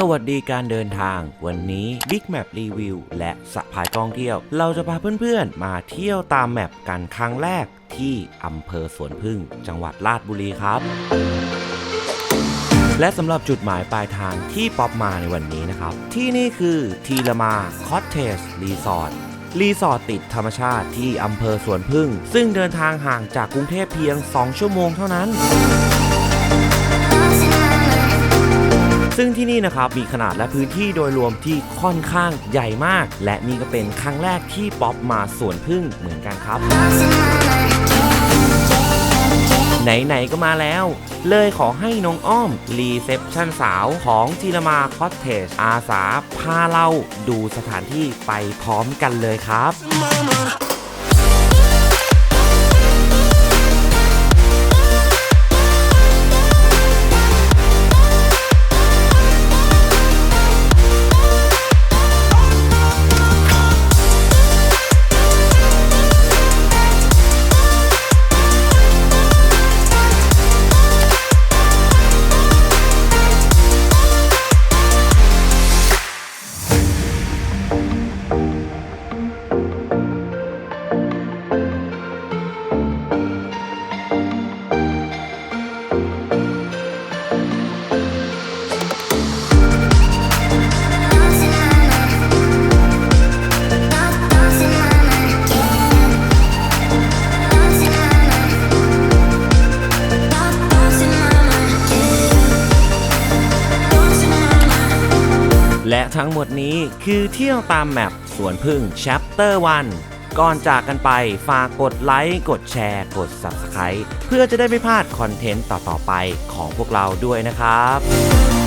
สวัสดีการเดินทาง วันนี้ Big Map Review และสะพายกองเที่ยว เราจะพาเพื่อนๆ มาเที่ยวตามแมปกันครั้งแรกที่อำเภอสวนพึ่ง จังหวัดราชบุรีครับ และสำหรับจุดหมายปลายทางที่ป๊อปมาในวันนี้นะครับ ที่นี่คือทีละมาคอ t เทจรีสอร์ทรีสอร์ทติดธรรมชาติที่อำเภอสวนพึ่ง ซึ่งเดินทางห่างจากกรุงเทพเพียง 2 ชั่วโมงเท่านั้น ซึ่งที่นี่นะครับมีขนาดและพื้นที่โดยรวมที่ค่อนข้างใหญ่มาก และนี่ก็เป็นครั้งแรกที่ป๊อปมาสวนพึ่งเหมือนกันครับ ไหน ๆ ก็มาแล้ว เลยขอให้น้องอ้อม รีเซพชันสาวของจิรมาคอ t เทจอาสาพาเราดูสถานที่ไปพร้อมกันเลยครับ และทั้งหมดนี้คือเที่ยวตามแมปสวนพึ่ง Chapter 1 ก่อนจากกันไปฝากกดไลค์กดแชร์ กด Subscribe เพื่อจะได้ไม่พลาดคอนเทนต์ต่อ ๆ ไปของพวกเราด้วยนะครับ